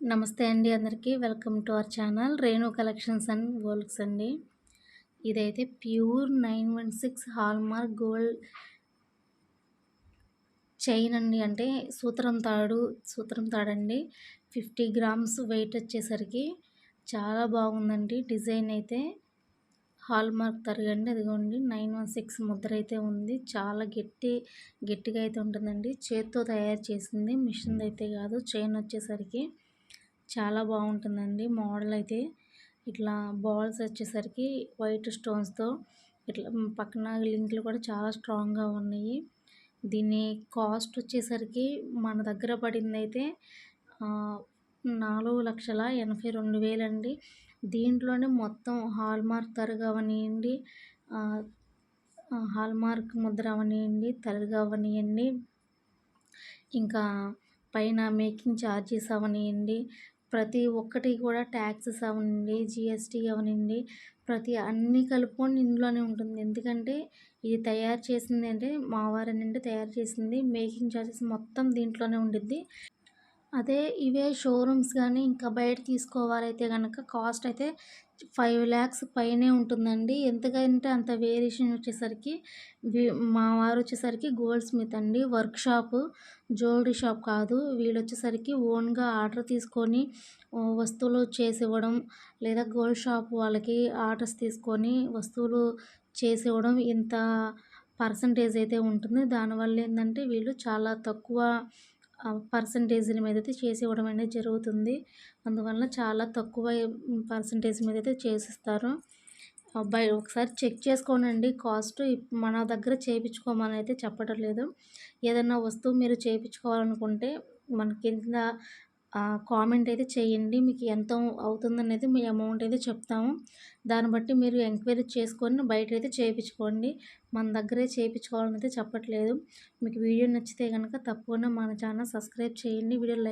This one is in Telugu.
నమస్తే అండి అందరికీ. Welcome to our channel Renu collections and golds అండి. ఇదైతే pure nine one six hallmark gold chain అండి. అంటే సూత్రం తాడు సూత్రం తాడండి. ఫిఫ్టీ గ్రామ్స్ వెయిట్ వచ్చేసరికి చాలా బాగుందండి. డిజైన్ అయితే హాల్మార్క్ తరగండి. అదిగోండి నైన్ వన్ సిక్స్ ముద్ర అయితే ఉంది. చాలా గట్టి గట్టిగా అయితే ఉంటుందండి. చేత్తో తయారు చేసింది మిషన్ అయితే కాదు. చైన్ వచ్చేసరికి చాలా బాగుంటుందండి మోడల్ అయితే. ఇట్లా బాల్స్ వచ్చేసరికి వైట్ స్టోన్స్తో ఇట్లా పక్కన లింకులు కూడా చాలా స్ట్రాంగ్గా ఉన్నాయి. దీని కాస్ట్ వచ్చేసరికి మన దగ్గర పడింది అయితే నాలుగు లక్షల ఎనభై రెండు వేలండి. దీంట్లోనే మొత్తం హాల్మార్క్ తరగ అవనివ్వండి హాల్మార్క్ ముద్ర అవనివ్వండి తరగ అవనివ్వండి ఇంకా పైన మేకింగ్ ఛార్జెస్ అవనివ్వండి ప్రతి ఒక్కటి కూడా ట్యాక్సెస్ అవనండి జిఎస్టీ అవనండి. ప్రతి అన్నీ కలుపుకొని ఇందులోనే ఉంటుంది. ఎందుకంటే ఇది తయారు చేసింది అంటే మా వారేనంటే తయారు చేసింది మేకింగ్ ఛార్జెస్ మొత్తం దీంట్లోనే ఉండిద్ది. అదే ఇవే షోరూమ్స్ కానీ ఇంకా బయట తీసుకోవాలైతే కనుక కాస్ట్ అయితే ఫైవ్ ల్యాక్స్ పైనే ఉంటుందండి. ఎంతకంటే అంత వేరియేషన్ వచ్చేసరికి మా వారు వచ్చేసరికి గోల్డ్ స్మిత్ అండి. వర్క్ షాపు జ్యువెలరీ షాప్ కాదు. వీళ్ళు వచ్చేసరికి ఓన్గా ఆర్డర్ తీసుకొని వస్తువులు చేసి ఇవ్వడం లేదా గోల్డ్ షాప్ వాళ్ళకి ఆర్డర్స్ తీసుకొని వస్తువులు చేసి ఇవ్వడం ఇంత పర్సంటేజ్ అయితే ఉంటుంది. దానివల్ల ఏంటంటే వీళ్ళు చాలా తక్కువ పర్సంటేజీల మీద అయితే చేసి ఇవ్వడం అనేది జరుగుతుంది. అందువల్ల చాలా తక్కువ పర్సంటేజ్ మీద అయితే చేసిస్తారు బై ఒకసారి చెక్ చేసుకోనండి. కాస్ట్ మన దగ్గర చేయించుకోమని అయితే చెప్పడం లేదు. ఏదైనా వస్తువు మీరు చేయించుకోవాలనుకుంటే మన కింద కామెంట్ అయితే చేయండి. మీకు ఎంత అవుతుందనేది మీ అమౌంట్ అయితే చెప్తాము. దాన్ని బట్టి మీరు ఎంక్వైరీ చేసుకొని బయట అయితే చేయించుకోండి. మన దగ్గరే చేయించుకోవాలని అయితే చెప్పట్లేదు. మీకు వీడియో నచ్చితే కనుక తప్పకుండా మన ఛానల్ సబ్స్క్రైబ్ చేయండి. Video like